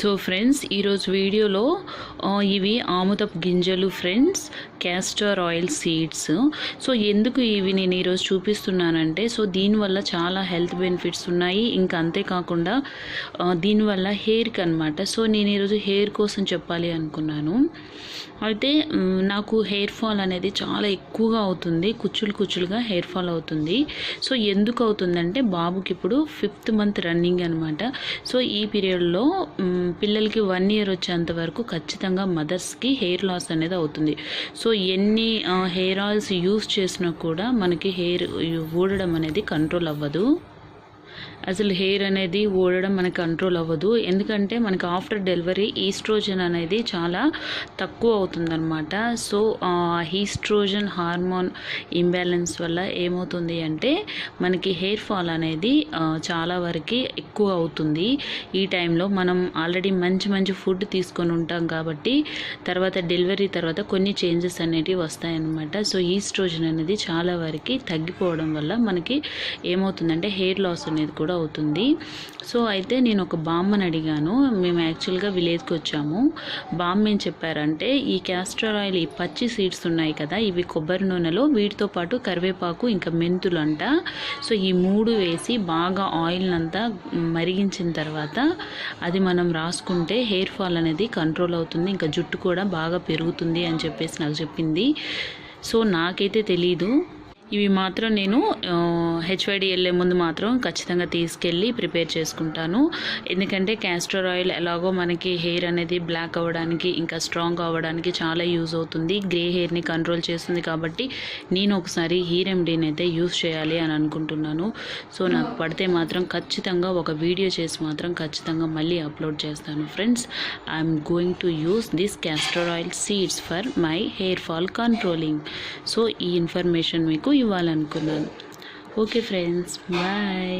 So friends ఈరోజు వీడియోలో ఇవి ఆముదపు గింజలు friends castor oil seeds so ఎందుకు ఇవి నేను ఈరోజు చూపిస్తున్నానంటే సో దీనివల్ల చాలా హెల్త్ బెనిఫిట్స్ ఉన్నాయి. ఇంకా అంతేకాకుండా దీనివల్ల హెయిర్కి అనమాట సో నేను ఈరోజు హెయిర్ కోసం చెప్పాలి అనుకున్నాను. అయితే నాకు హెయిర్ ఫాల్ అనేది చాలా ఎక్కువగా అవుతుంది. కుచ్చులు కుచ్చులుగా హెయిర్ ఫాల్ అవుతుంది. సో ఎందుకు అవుతుందంటే బాబుకి ఇప్పుడు ఫిఫ్త్ మంత్ రన్నింగ్ అనమాట సో ఈ పీరియడ్లో పిల్లలకి వన్ ఇయర్ వచ్చేంత వరకు ఖచ్చితంగా మదర్స్కి హెయిర్ లాస్ అనేది అవుతుంది. సో ఎన్ని హెయిర్ ఆయిల్స్ యూస్ చేసినా కూడా మనకి హెయిర్ ఊడడం అనేది కంట్రోల్ అవ్వదు. అసలు హెయిర్ అనేది ఊడడం మనకి కంట్రోల్ అవ్వదు. ఎందుకంటే మనకి ఆఫ్టర్ డెలివరీ ఈస్ట్రోజన్ అనేది చాలా తక్కువ అవుతుందన్నమాట. సో ఈస్ట్రోజన్ హార్మోన్ ఇంబ్యాలెన్స్ వల్ల ఏమవుతుంది అంటే మనకి హెయిర్ ఫాల్ అనేది చాలా వరకు ఎక్కువ అవుతుంది. ఈ టైంలో మనం ఆల్రెడీ మంచి మంచి ఫుడ్ తీసుకొని ఉంటాం కాబట్టి తర్వాత డెలివరీ తర్వాత కొన్ని చేంజెస్ అనేటివి వస్తాయన్నమాట. సో ఈస్ట్రోజన్ అనేది చాలా వరకు తగ్గిపోవడం వల్ల మనకి ఏమవుతుందంటే హెయిర్ లాస్ అనేది కూడా అవుతుంది. సో అయితే నేను ఒక బామ్మని అడిగాను. మేము యాక్చువల్గా విలేజ్కి వచ్చాము. బామ్మ ఏం చెప్పారంటే ఈ క్యాస్టర్ ఆయిల్ ఈ పచ్చి సీడ్స్ ఉన్నాయి కదా ఇవి కొబ్బరి నూనెలో వీటితో పాటు కరివేపాకు ఇంకా మెంతులు అంట సో ఈ మూడు వేసి బాగా ఆయిల్ అంతా మరిగించిన తర్వాత అది మనం రాసుకుంటే హెయిర్ ఫాల్ అనేది కంట్రోల్ అవుతుంది. ఇంకా జుట్టు కూడా బాగా పెరుగుతుంది అని చెప్పేసి నాకు చెప్పింది. సో నాకైతే తెలీదు. ఇవి మాత్రం నేను హెచ్వైడి వెళ్ళే ముందు మాత్రం ఖచ్చితంగా తీసుకెళ్ళి ప్రిపేర్ చేసుకుంటాను. ఎందుకంటే క్యాస్టర్ ఆయిల్ ఎలాగో మనకి హెయిర్ అనేది బ్లాక్ అవ్వడానికి ఇంకా స్ట్రాంగ్ అవ్వడానికి చాలా యూజ్ అవుతుంది. గ్రే హెయిర్ని కంట్రోల్ చేస్తుంది కాబట్టి నేను ఒకసారి హెయిర్ రెమెడీని అయితే యూజ్ చేయాలి అని అనుకుంటున్నాను. సో నాకు పడితే మాత్రం ఖచ్చితంగా ఒక వీడియో చేసి మాత్రం ఖచ్చితంగా మళ్ళీ అప్లోడ్ చేస్తాను. Friends I'm going to use this castor oil seeds for my hair fall controlling so ఈ ఇన్ఫర్మేషన్ మీకు ఇవ్వాలనుకున్నాను. Okay friends bye